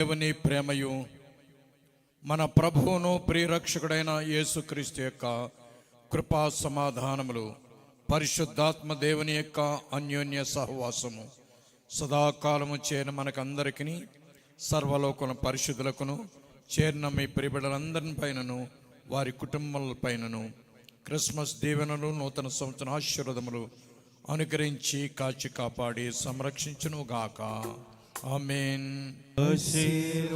దేవుని ప్రేమయు మన ప్రభువును ప్రియరక్షకుడైన యేసుక్రీస్తు యొక్క కృపా సమాధానములు పరిశుద్ధాత్మ దేవుని యొక్క అన్యోన్య సహవాసము సదాకాలము చేరిన మనకందరికీ సర్వలోకల పరిశుద్ధులకును చేరిన మీ ప్రియబిడలందరి పైనను వారి కుటుంబాల పైనను క్రిస్మస్ దీవెనలు నూతన సంవత్సర ఆశీర్వదములు అనుగ్రహించి కాచి కాపాడి సంరక్షించును గాక ఆమెన్. ఆశీర్వాదంబుల్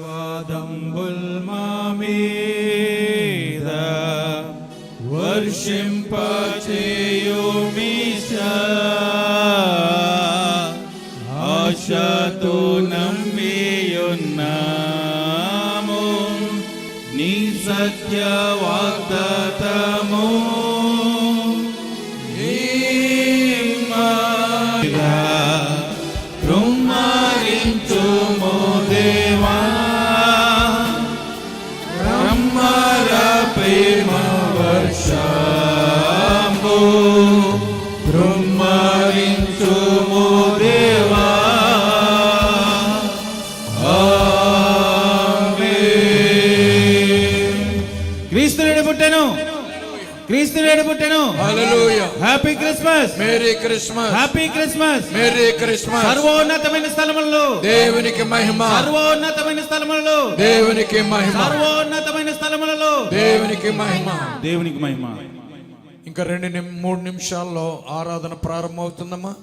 మా మీద వర్షింపచేయుమిషా ఆశతో నమ్మియున్నాము నీ క్రీస్తునేడు పుట్టెను. క్రీస్తునేడు పుట్టెను. Happy Christmas merry Christmas happy Christmas merry Christmas సర్వోన్నతమైన స్థలములలో. దేవునికి మహిమ. సర్వోన్నతమైన స్థలములలో. దేవునికి మహిమ. సర్వోన్నతమైన స్థలములలో. దేవునికి మహిమ. దేవునికి మహిమ. ఇంకా రెండు మూడు నిమిషాల్లో ఆరాధన ప్రారంభమవుతుందమ్మా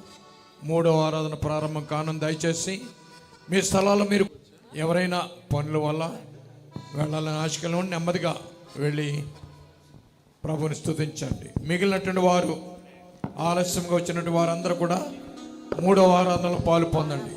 మూడో ఆరాధన ప్రారంభం కానుంది. దయచేసి మీ స్థలాల్లో మీరు ఎవరైనా పనుల వల్ల వెళ్ళాలని ఆశకలు నెమ్మదిగా వెళ్ళి ప్రభుని స్తుతించండి. మిగిలినటువంటి వారు ఆలస్యంగా వచ్చినటువంటి వారందరూ కూడా మూడో ఆరాధనలో పాలు పొందండి.